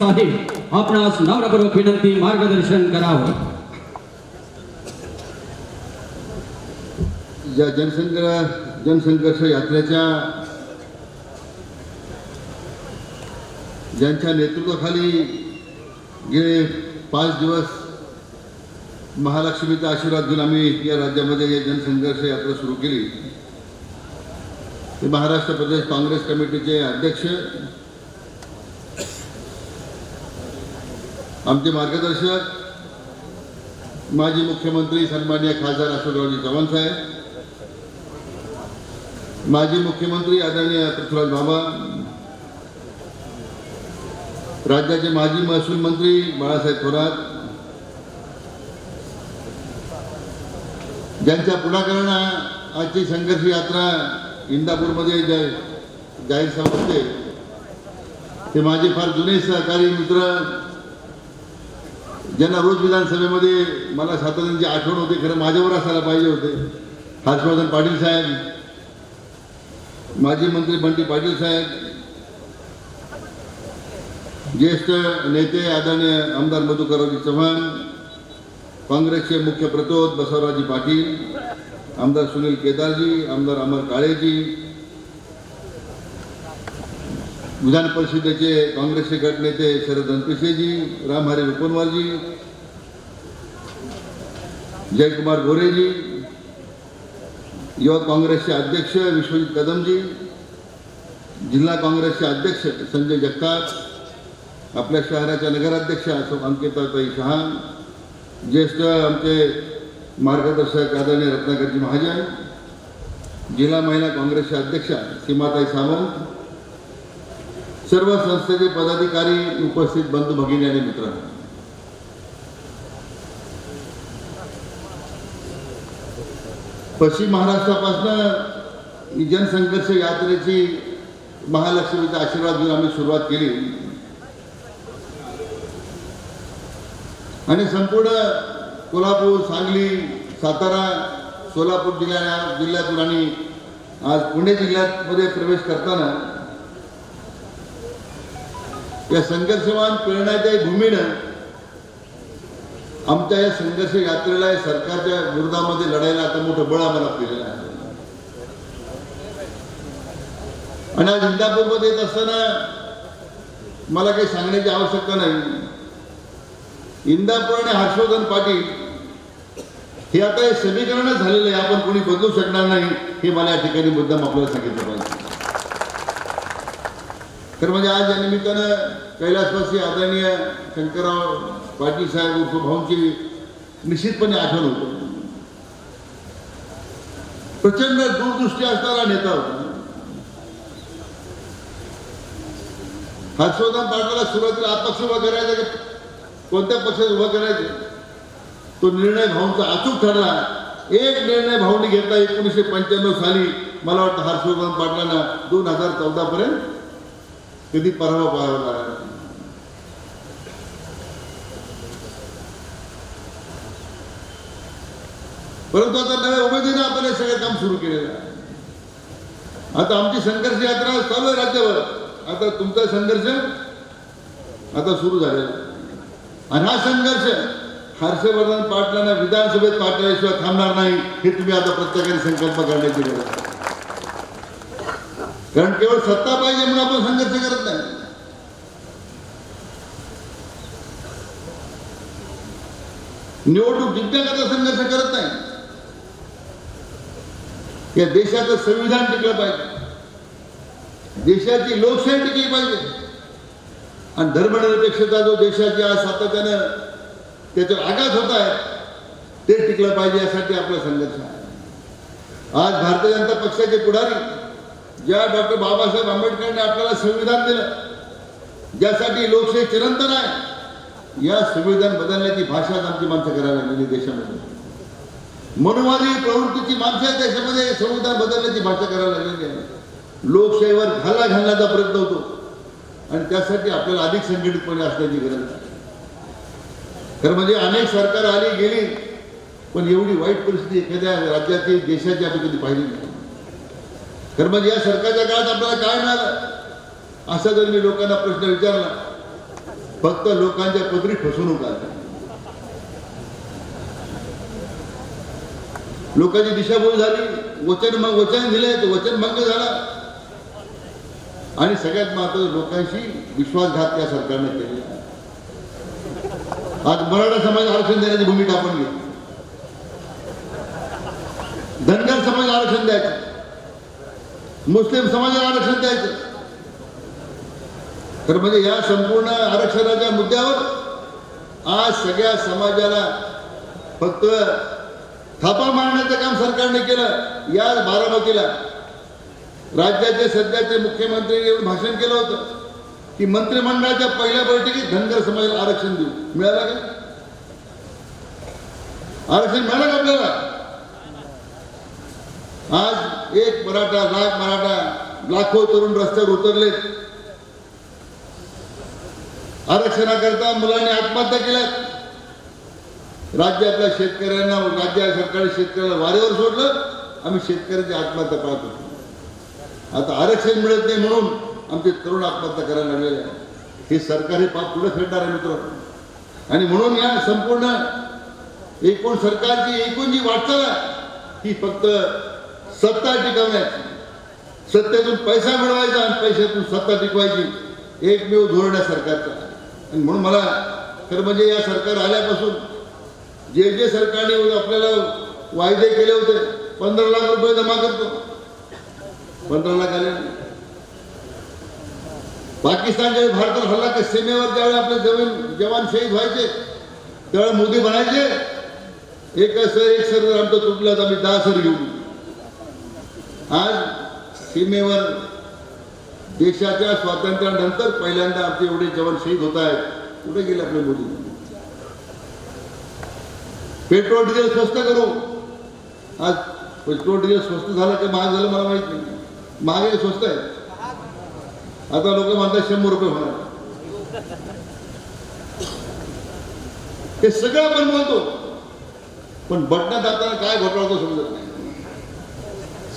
आपणास नम्रपूर्वक विनंती मार्गदर्शन करावं. या जनसंघ जनसंघर्ष यात्रेच्या ज्यांच्या नेतृत्वाखाली गेले पाच दिवस महालक्ष्मीचा आशीर्वाद घेऊन आम्ही या राज्यामध्ये या जनसंघर्ष यात्रा सुरू केली. ते महाराष्ट्र प्रदेश काँग्रेस कमिटीचे अध्यक्ष आमचे मार्गदर्शक माजी मुख्यमंत्री सन्मान्य खासदार अशोकरावजी चव्हाण साहेब माजी मुख्यमंत्री आदरणीय पृथ्वीराज बाबा राज्याचे माजी महसूल मंत्री बाळासाहेब थोरात ज्यांच्या पुढाकारानं आजची संघर्ष यात्रा इंदापूरमध्ये जाहीर जाहीर सभा होते. ते माझे फार जुने सहकारी मित्र ज्यांना रोज विधानसभेमध्ये मला सातत्यांची आठवण होते खरं माझ्यावर असायला पाहिजे होते. हर्षवर्धन पाटील साहेब माजी मंत्री बंटी पाटील साहेब ज्येष्ठ नेते आदरणीय आमदार मधुकररावजी चव्हाण काँग्रेसचे मुख्य प्रतोद बसवराजी पाटील आमदार सुनील केदारजी आमदार अमर काळेजी विधान परिषदेचे काँग्रेसचे गटनेते शरद रणपिसेजी, रामहरी रुपनवारजी जयकुमार गोरेजी युवक काँग्रेसचे अध्यक्ष विश्वजित कदमजी, जिल्हा काँग्रेसचे अध्यक्ष संजय जगताप आपल्या शहराच्या नगराध्यक्ष अशोक अंकिताताई शहा ज्येष्ठ आमचे मार्गदर्शक आदरणीय रत्नाकरजी महाजन, जिल्हा महिला काँग्रेसच्या अध्यक्षा सीमाताई सावंत सर्व संस्थेचे पदाधिकारी उपस्थित बंधू भगिनी आणि मित्र पश्चिम महाराष्ट्रापासून जनसंघर्ष यात्रेची महालक्ष्मीचा आशीर्वाद घेऊन आम्ही सुरुवात केली. आणि संपूर्ण कोल्हापूर सांगली सातारा सोलापूर जिल्ह्या जिल्ह्यातून आणि आज पुणे जिल्ह्यामध्ये प्रवेश करताना या संघर्षवान प्रेरणादायी भूमीनं आमच्या या संघर्ष यात्रेला या सरकारच्या विरोधामध्ये लढायला आता मोठं बळ आम्हाला केलेलं आहे. आणि आज इंदापूरमध्ये येत असताना मला काही सांगण्याची आवश्यकता नाही. इंदापूर आणि हर्षवर्धन पाटील हे आता हे समीकरणच झालेलं आहे. आपण कोणी बदलू शकणार नाही हे मला या ठिकाणी मुद्दाम आपल्याला सांगितलं पाहिजे. तर म्हणजे आज या निमित्तानं कैलासवासी आदरणीय शंकरराव पाटील साहेब उर्फ भाऊंची निश्चितपणे आठवण होतो. प्रचंड दूरदृष्टी असणारा नेता होता. हर्षवर्धन पाटलाला सुरुवातीला अपक्ष उभा करायचा कोणत्या पक्षात उभा करायचं? तो निर्णय भाऊंचा अचूक ठरला. एक निर्णय भाऊंनी घेतला एकोणीसशे पंच्याण्णव साली. मला वाटतं हर्षवर्धन पाटलांना दोन हजार चौदा पर्यंत कधी परवा पाहावा परंतु आता नव्या उमेदीने आपण हे सगळं काम सुरू केलेलं आहे. आता आमची संघर्ष यात्रा चालू आहे राज्यावर आता तुमचा संघर्ष आता सुरू झालेला आणि हा संघर्ष हर्षवर्धन पाटलांना विधानसभेत पाठवल्याशिवाय थांबणार नाही हे तुम्ही आता प्रत्येकाने संकल्प करण्याची गरज आहे. कारण केवळ सत्ता पाहिजे म्हणून आपण संघर्ष करत नाही. निवडणूक जिंकण्याकरता संघर्ष करत नाही. या देशाचं संविधान टिकलं पाहिजे. देशाची लोकशाही टिकली पाहिजे. आणि धर्मनिरपेक्षता जो देशाची आज सातत्यानं त्याच्यावर आघात होत आहे ते टिकलं पाहिजे यासाठी आपला संघर्ष आहे. आज भारतीय जनता पक्षाचे पुढारी ज्या डॉक्टर बाबासाहेब आंबेडकरांनी आपल्याला संविधान दिलं ज्यासाठी लोकशाही चिरंतन आहे या संविधान बदलण्याची भाषा आमची माणसं करायला लागलेली देशामध्ये. मनोवादी प्रवृत्तीची माणसं देशामध्ये संविधान बदलण्याची भाषा करायला लागलेली आहे. लोकशाहीवर घाला घालण्याचा प्रयत्न होतो. आणि त्यासाठी आपल्याला अधिक संघटितपणे असण्याची गरज आहे. खरं म्हणजे अनेक सरकार आली गेली पण एवढी वाईट परिस्थिती एखाद्या राज्याची देशाची आम्ही कधी पाहिली नाही. खरं म्हणजे या सरकारच्या काळात आपल्याला काय मिळालं? असा जर मी लोकांना प्रश्न विचारला फक्त लोकांच्या पदरी फसवणूक आहे लोकांची दिशाभूल झाली वचन मग वचन दिले ते वचन भंग झाला. आणि सगळ्यात महत्वाचं लोकांशी विश्वासघात या सरकारने केलेला आज मराठा समाज आरक्षण देण्याची भूमिका आपण घेतली. धनगर समाज आरक्षण द्यायचं. मुस्लिम समाजाला आरक्षण द्यायचं. तर म्हणजे या संपूर्ण आरक्षणाच्या मुद्द्यावर आज सगळ्या समाजाला फक्त थापा मारण्याचं काम सरकारने केलं या बारामतीला. राज्याचे सध्याचे मुख्यमंत्री येऊन भाषण केलं होतं की मंत्रिमंडळाच्या पहिल्या बैठकीत धनगर समाजाला आरक्षण देऊ. मिळालं का? आरक्षण मिळालं का आपल्याला? आज एक मराठा लाख मराठा लाखो तरुण रस्त्यावर उतरलेत. आरक्षणाकरता मुलांनी आत्महत्या केल्यात. राज्यातल्या शेतकऱ्यांना राज्य सरकारने शेतकऱ्याला वारेवर सोडलं. आम्ही शेतकऱ्याची आत्महत्या पाहत होतो. आता आरक्षण मिळत नाही म्हणून आमचे तरुण आत्महत्या करायला लागलेले हे सरकार हे पाप पुढे फेडणार आहे मित्र? आणि म्हणून या संपूर्ण एकूण सरकारची एकूण जी वाटचाल आहे ही फक्त सत्ता टिकवण्याची सत्तेतून पैसा मिळवायचा आणि पैशातून सत्ता टिकवायची एकमेव धोरण आहे सरकारचं. आणि म्हणून मला खरं म्हणजे या सरकार आल्यापासून जे जे सरकारने आपल्याला वायदे केले होते पंधरा लाख रुपये जमा करतो. पंधरा लाख आले नाही. पाकिस्तानच्या भारतात हल्ला का सीमेवर त्यावेळी आपले जमीन जवान शहीद व्हायचे त्यावेळी मोदी म्हणायचे एक सर एक सर आमचं तुटलं तर आम्ही दहा सर घेऊन आज सीमेवर देशाच्या स्वातंत्र्यानंतर पहिल्यांदा आमचे एवढे जवान शहीद होत आहेत. कुठे गेले आपले मोदी? पेट्रोल डिझेल स्वस्त करू. आज पेट्रोल डिझेल स्वस्त झालं की महाग झालं मला माहीत नाही. महाग स्वस्त आहे. आता लोक म्हणतात शंभर रुपये होणार. हे सगळं आपण बोलतो. पण बटणं आता काय घोटाळतो समजत नाही.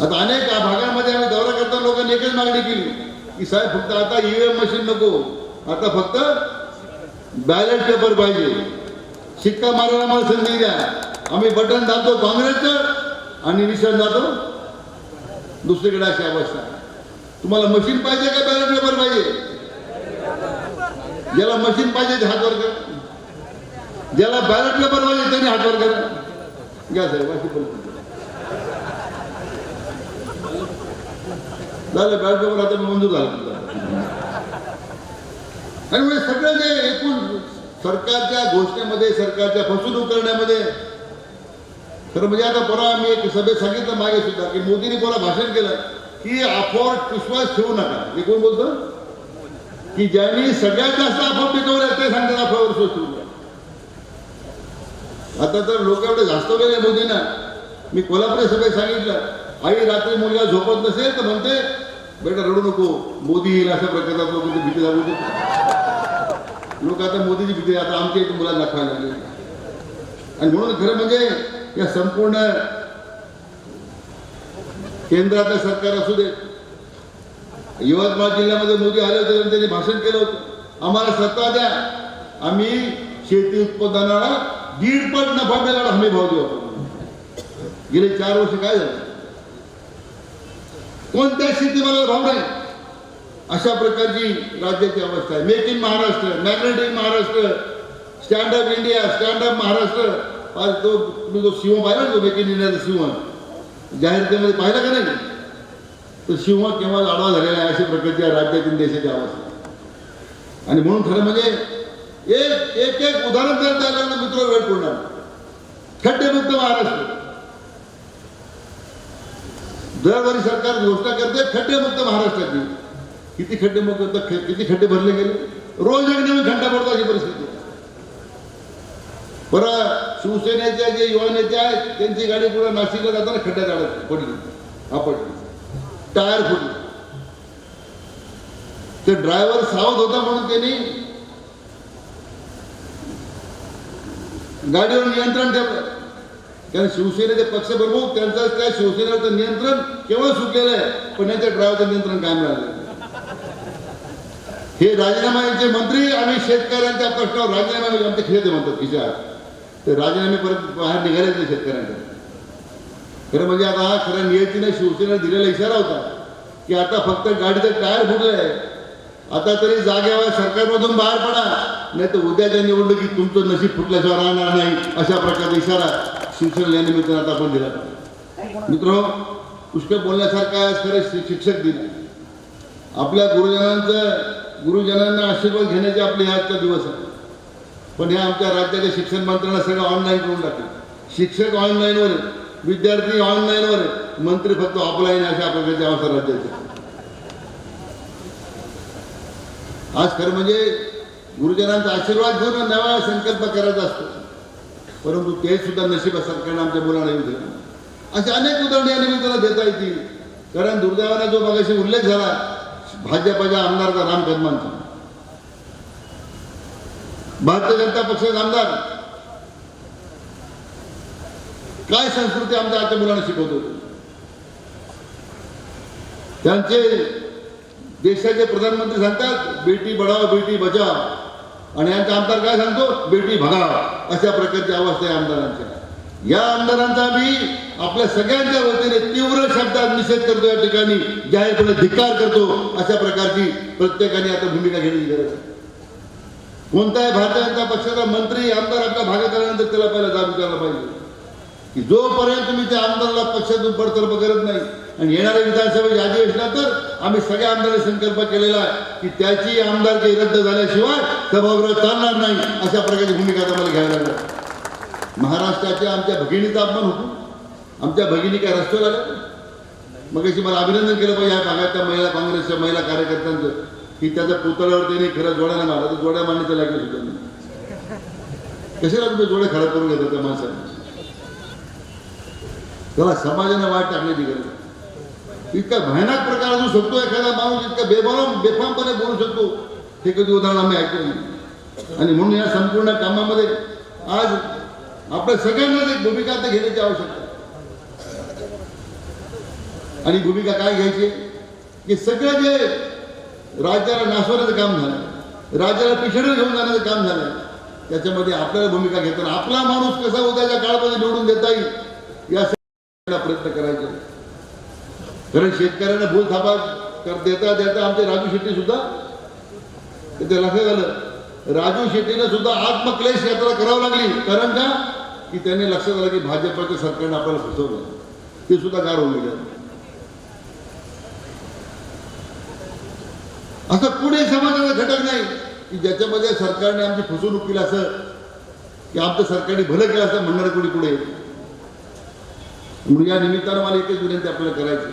आता अनेक भागामध्ये आम्ही दौरा करता लोकांनी एकच मागणी केली. की साहेब फक्त आता ईव्हीएम मशीन नको. आता फक्त बॅलेट पेपर पाहिजे. शिक्का मारायला मला संधी द्या. आम्ही बटन दाबतो काँग्रेसचं आणि निशाण जातो दुसरीकडे अशी अवस्था. तुम्हाला मशीन पाहिजे का बॅलेट पेपर पाहिजे? ज्याला मशीन पाहिजे ते हातवर करा. ज्याला बॅलेट पेपर पाहिजे त्यांनी हातवर करा. घ्या साहेब अशी बोलतो झालं बॅलेट पेपर आता मंजूर झाला आणि म्हणजे सगळं जे एकूण सरकारच्या घोषणेमध्ये सरकारच्या फसवणूक करण्यामध्ये खरं म्हणजे आता परवा मी एक सभेत सांगितलं मागे सुद्धा की मोदींनी परवा भाषण केलं की अफोर्ड विश्वास ठेवू नका. हे कोण बोलतो? की ज्यांनी सगळ्यात जास्त अफोर्ड पिकवल्या ते सांगतात अफवावर विश्वास ठेवू नका. आता तर लोक एवढे जास्त गेले मोदींना. मी कोल्हापूर सभेत सांगितलं आई रात्री मुलगा झोपत नसेल तर म्हणते बेटा रडू नको. मोदी येईल अशा प्रकारचा लोक भीती लागू देतात लोक आता मोदीची भीती आता आमच्या इथे मुलांना दाखवायला लागले. आणि म्हणून खरं म्हणजे या संपूर्ण केंद्रातलं सरकार असू दे यवतमाळ जिल्ह्यामध्ये मोदी आले होते आणि त्यांनी भाषण केलं होतं. आम्हाला सत्ता द्या. आम्ही शेती उत्पादनाला दीडपट नफा मिळाला हमी भाव देऊ गेले चार वर्ष काय झालं? कोणत्या शेतीमालाला भाव नाही. अशा प्रकारची राज्याची अवस्था आहे. Make in Maharashtra magnetic Maharashtra stand up India stand up Maharashtra आज तो तुम्ही जो सिंह पाहिला ना तो मेक इन इंडियाचा सिंह जाहीरतेमध्ये पाहिला का नाही? तो सिंह केव्हा आडवा झालेला आहे अशा प्रकारच्या राज्यातील देशाची अवस्था आणि म्हणून खरं म्हणजे एक एक एक उदाहरण जर द्यायला मित्र वेळ पूर्ण खड्डेमुक्त महाराष्ट्र. दरवर्षी सरकार घोषणा करते खड्डेमुक्त महाराष्ट्राची. किती खड्डे मुक्त किती खड्डे भरले गेले? रोज एक नवीन खड्डा पडतो अशी परिस्थिती. आहे. बरं जे युवा नेते आहेत त्यांची गाडी पुढे नाशिकला जाताना खड्ड्यात अडक पडली. आपडली टायर फुटली. ते ड्रायव्हर सावध होता म्हणून त्यांनी गाडीवर नियंत्रण ठेवलं. कारण शिवसेनेचे पक्षप्रमुख त्यांचं त्या शिवसेनेवरचं नियंत्रण केवळ सुटलेलं आहे पण यांच्या ड्रायव्हरचं नियंत्रण कायम राहिलं हे राजीनाम्याचे मंत्री आणि शेतकऱ्यांच्या प्रश्नावर राजीनामा म्हणजे आमचे खेळते म्हणतात खिशात ते राजीनामे परत बाहेर निघाले नाही शेतकऱ्यांकडे. खरं म्हणजे आता हा खरं नियतीने शिवसेना दिलेला इशारा होता की आता फक्त गाडीचं टायर फुटलंय. आता तरी जागेवर सरकारमधून बाहेर पडा नाही तर उद्याच्या निवडणुकीत तुमचं नशीब फुटल्याशिवाय राहणार नाही अशा प्रकारचा इशारा. शिक्षण या निमित्तानं आता आपण दिला. मित्र पुष्कळ बोलण्यासारखा आज खरं शिक्षक दिन आपल्या गुरुजनांचं गुरुजनांना आशीर्वाद घेण्याचे आपले हे आजचा दिवस आहे. पण हे आमच्या राज्याच्या शिक्षण मंत्र्यांना सगळं ऑनलाईन करून टाकलं. शिक्षक ऑनलाईनवर आहे, विद्यार्थी ऑनलाईनवर आहे, मंत्री फक्त ऑफलाईन अशा प्रकारचे अवसर राज्याचे. आज खरं म्हणजे गुरुजनांचा आशीर्वाद घेऊन नवा संकल्प करायचा असतो. परंतु ते सुद्धा नशीब सरकारनं आमच्या मुलांना येऊ दिलं. असे अनेक उदाहरणे या निमित्ताला देता येतील. कारण दुर्दैवाने जो मागाशी उल्लेख झाला भाजपाच्या आमदारचा राम कदमांचा भारतीय जनता पक्षाचे आमदार. काय संस्कृती आमच्या आजच्या मुलांना शिकवतो? त्यांचे देशाचे प्रधानमंत्री सांगतात बेटी बढाव बेटी बचाव आणि यांचा आमदार काय सांगतो? बेटी भगाव अशा प्रकारची अवस्था आहे आमदारांच्या. या आमदारांचा मी आपल्या सगळ्यांच्या वतीने तीव्र शब्दात निषेध करतो या ठिकाणी जाहीरपणे धिक्कार करतो अशा प्रकारची प्रत्येकाने आता भूमिका घेण्याची गरज आहे. कोणताही भारतीय जनता पक्षाचा मंत्री आमदार आपल्या भागात आल्यानंतर त्याला पहिला जाब विचारला पाहिजे. की जोपर्यंत तुम्ही त्या आमदाराला पक्षातून बडतर्फ करत नाही आणि येणाऱ्या विधानसभेच्या अधिवेशनात तर आम्ही सगळ्या आमदारांनी संकल्प केलेला आहे की त्याची आमदारकी रद्द झाल्याशिवाय सभागृह चालणार नाही अशा प्रकारची भूमिका आम्हाला घ्यायला लागल्या महाराष्ट्राच्या आमच्या भगिनीचा अपमान होतो. आमच्या भगिनी काय रस्त्यावर आल्या मग अशी मला अभिनंदन केलं पाहिजे या भागातल्या महिला काँग्रेसच्या महिला कार्यकर्त्यांचं की त्याच्या पुतळ्यावर त्यांनी खरं जोड्याने मारला तर जोड्या मारण्याचं लागलं सुद्धा कशाला तुम्ही जोडे खराब करून घेतात त्या माणसाने त्याला समाजाने वाट टाकण्याची गरज इतका भयानक प्रकार असू शकतो एखादा माणूस इतका बेबाम बेफामपणे बोलू शकतो. हे कधी उदाहरण आम्ही ऐकलं नाही. आणि म्हणून या संपूर्ण कामामध्ये आज आपल्या सगळ्यांनाच एक भूमिका आता घेण्याची आवश्यकता आणि भूमिका काय घ्यायची? की सगळं जे राज्याला नासवण्याचं काम झालं राज्याला पिछडे घेऊन जाण्याचं काम झालं त्याच्यामध्ये आपल्याला भूमिका घेताना आपला माणूस कसा उद्याच्या काळामध्ये निवडून देता येईल या प्रयत्न करायचे. कारण शेतकऱ्यांना भूल थापा कर देता देता आमचे राजू शेट्टी सुद्धा ते लक्षात आलं राजू शेट्टीने सुद्धा आत्मक्लेश यात्रा करावी लागली. कारण का? की त्यांनी लक्षात आलं की भाजपच्या सरकारने आपल्याला फसवलं. ते सुद्धा गार होऊन गेलं. असं कुणी समाजाचा घटक नाही की ज्याच्यामध्ये सरकारने आमची फसवणूक केली असं की आमचं सरकारने भलं केलं असं म्हणणार कुणी पुढे म्हणून या निमित्तानं मला एकच विनंती आपल्याला करायची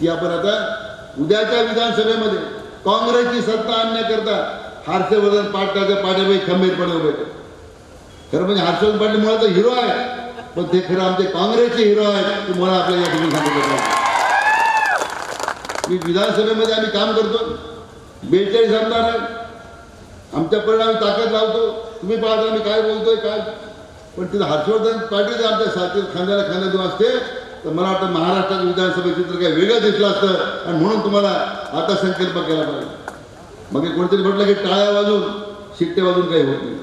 की आपण आता उद्याच्या विधानसभेमध्ये काँग्रेसची सत्ता आणण्याकरता हर्षवर्धन पाटलाच्या पाठीमागे खंबीरपणे उभे खरं म्हणजे हर्षवर्धन पाटील मुळात हिरो आहे पण ते खरं आमचे काँग्रेसचे हिरो आहेत ते मुळात आपल्याला या ठिकाणी सांगितलं पाहिजे मी विधानसभेमध्ये आम्ही काम करतो बेचाळीस आमदार आहेत. आमच्या परिणामी ताकद लावतो. तुम्ही पाहता आम्ही काय बोलतोय काय पण तिथं हर्षवर्धन पाटील जर आमच्या साथीत खांद्याला खांदा देऊन असते तर मला वाटतं महाराष्ट्रात विधानसभा चित्र काही वेगळं दिसलं असतं आणि म्हणून तुम्हाला आता संकल्प केला पाहिजे. मग कोणतरी म्हटलं की टाळ्या वाजून शिट्टे वाजून काही होत नाही.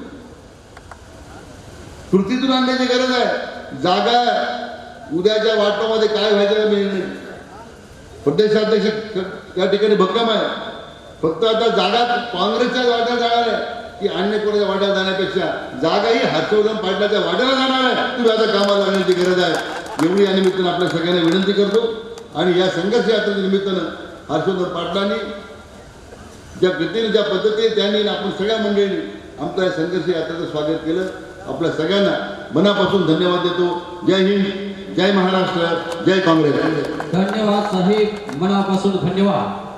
कृतीतून आणण्याची गरज आहे. जागा उद्याच्या वाटपामध्ये काय व्हायचं मी नाही. प्रदेशाध्यक्ष त्या ठिकाणी भक्कम आहे. फक्त आता जागा काँग्रेसच्या जागा की अन्य कोणाच्या वाट्याला जाण्यापेक्षा जागाही हर्षवर्धन पाटलाच्या वाट्याला जाणार आहे. तुम्ही आता कामाला लागण्याची गरज आहे. एवढी या निमित्तानं आपल्या सगळ्यांना विनंती करतो. आणि या संघर्ष यात्रेच्या निमित्तानं हर्षवर्धन पाटलांनी ज्या गतीने ज्या पद्धतीने त्यांनी आपण सगळ्या मंडळींनी आमच्या या संघर्ष यात्रेचं स्वागत केलं आपल्या सगळ्यांना मनापासून धन्यवाद देतो. जय हिंद जय महाराष्ट्र जय काँग्रेस. धन्यवाद साहेब मनापासून धन्यवाद.